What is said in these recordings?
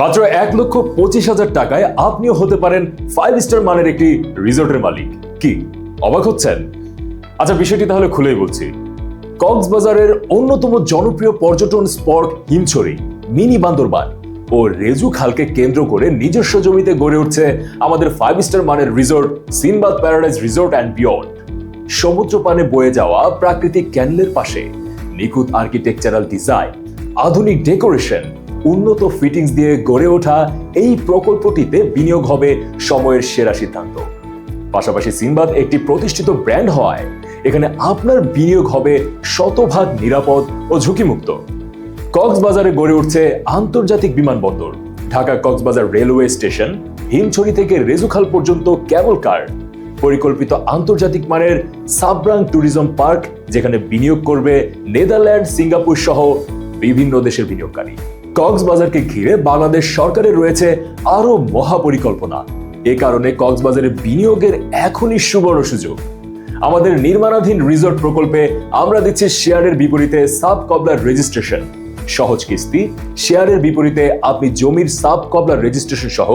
মাত্র এক লক্ষ পঁচিশ হাজার টাকায় আপনিও হতে পারেন ফাইভ স্টার মানের একটি রিসোর্টের মালিক। কি, অবাক হচ্ছেন? আচ্ছা বিষয়টি তাহলে খুলেই বলছি। কক্সবাজারের অন্যতম জনপ্রিয় পর্যটন স্পট হিমছড়ি, মিনি বান্দরবান ও রেজু খালকে কেন্দ্র করে নিজস্ব জমিতে গড়ে উঠছে আমাদের ফাইভ স্টার মানের resort, Sinbad paradise resort and beyond. সমুদ্র পানে বয়ে যাওয়া প্রাকৃতিক ক্যানেলের পাশে নিখুঁত আর্কিটেকচারাল ডিজাইন, আধুনিক ডেকোরেশন উন্নত ফিটিংস দিয়ে গড়ে ওঠা এই প্রকল্পটিতে বিনিয়োগ হবে সময়ের সেরা সিদ্ধান্ত। পাশাপাশি সিনবাদ একটি প্রতিষ্ঠিত ব্র্যান্ড হওয়ায় এখানে আপনার বিনিয়োগ হবে শতভাগ নিরাপদ ও ঝুঁকিমুক্ত। কক্সবাজারে গড়ে উঠছে আন্তর্জাতিক বিমানবন্দর। ঢাকা কক্সবাজার রেলওয়ে স্টেশন, হিমছড়ি থেকে রেজুখাল পর্যন্ত ক্যাবল কার পরিকল্পিত আন্তর্জাতিক মানের সাবরাং ট্যুরিজম পার্ক যেখানে বিনিয়োগ করবে নেদারল্যান্ড, সিঙ্গাপুর সহ বিভিন্ন দেশের বিনিয়োগকারী। কক্সবাজারকে ঘিরে বাংলাদেশ সরকারের রয়েছে আরও মহাপরিকল্পনা। এ কারণে কক্সবাজারে বিনিয়োগের এখনই সুবর্ণ সুযোগ। আমাদের নির্মাণাধীন রিসোর্ট প্রকল্পে আমরা দিচ্ছি শেয়ারের বিপরীতে সাব কবলার রেজিস্ট্রেশন। সহজ কিস্তি, শেয়ারের বিপরীতে আপনি জমির সাব কবলার রেজিস্ট্রেশন সহ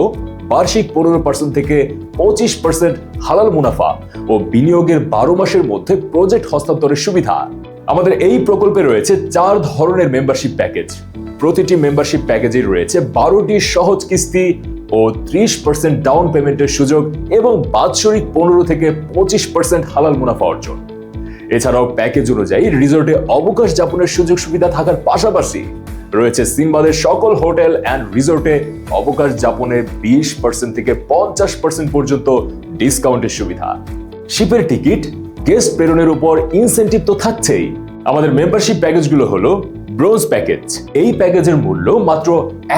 বার্ষিক পনেরো পার্সেন্ট থেকে পঁচিশ পার্সেন্ট হালাল মুনাফা ও বিনিয়োগের বারো মাসের মধ্যে প্রজেক্ট হস্তান্তরের সুবিধা। আমাদের এই প্রকল্পে রয়েছে চার ধরনের মেম্বারশিপ প্যাকেজ প্রতিটি মেম্বারশিপ প্যাকেজে রয়েছে বারোটি সহজ কিস্তি ও ত্রিশ পার্সেন্ট ডাউন পেমেন্টের সুযোগ এবং বাৎসরিক পনেরো থেকে পঁচিশ পার্সেন্ট হালাল মুনাফা অর্জন। এছাড়াও প্যাকেজ অনুযায়ী রিসোর্টে অবকাশ যাপনের সুযোগ সুবিধা থাকার পাশাপাশি রয়েছে সিম্বাদের সকল হোটেল অ্যান্ড রিসোর্টে অবকাশ যাপনে বিশ পার্সেন্ট থেকে পঞ্চাশ পার্সেন্ট পর্যন্ত ডিসকাউন্টের সুবিধা। শিপের টিকিট গেস্ট প্রেরণের উপর ইনসেন্টিভ তো থাকছেই। আমাদের মেম্বারশিপ প্যাকেজগুলো হলো ব্রোঞ্জ প্যাকেজ। এই প্যাকেজের মূল্য মাত্র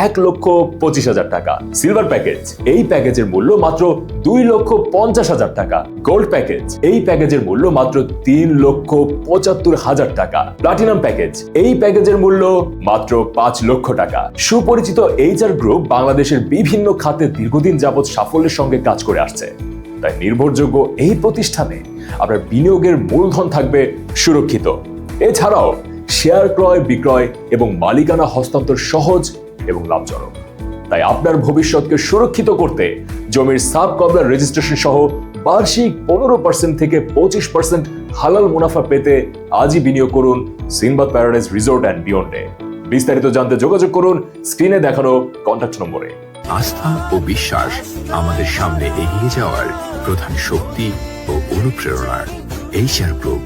এক লক্ষ পঁচিশ হাজার টাকা। Silver package. এই প্যাকেজের মূল্য মাত্র দুই লক্ষ পঞ্চাশ হাজার টাকা। Gold package. এই প্যাকেজের মূল্য মাত্র তিন লক্ষ পঁচাত্তর হাজার টাকা। Platinum package. এই প্যাকেজের মূল্য মাত্র পাঁচ লক্ষ টাকা। সুপরিচিত এইচআর গ্রুপ বাংলাদেশের বিভিন্ন খাতে দীর্ঘদিন যাবৎ সাফল্যের সঙ্গে কাজ করে আসছে। তাই নির্ভরযোগ্য এই প্রতিষ্ঠানে আপনার বিনিয়োগের মূলধন থাকবে সুরক্ষিত। এছাড়াও শেয়ার ক্রয়, বিক্রয় এবং মালিকানা হস্তান্তর সহজ এবং লাভজনক। তাই আপনার ভবিষ্যৎকে সুরক্ষিত করতে জমির সাব কবলার রেজিস্ট্রেশন সহ বার্ষিক পনেরো পার্সেন্ট থেকে পঁচিশ পার্সেন্ট হালাল মুনাফা পেতে আজই বিনিয়োগ করুন সিনবাদ প্যারাডাইজ রিসোর্ট অ্যান্ড বিয়ন্ডে। বিস্তারিত জানতে যোগাযোগ করুন, স্ক্রিনে দেখানো কন্ট্যাক্ট নম্বরে। আস্থা ও বিশ্বাস আমাদের সামনে এগিয়ে যাওয়ার প্রধান শক্তি ও অনুপ্রেরণা। HR group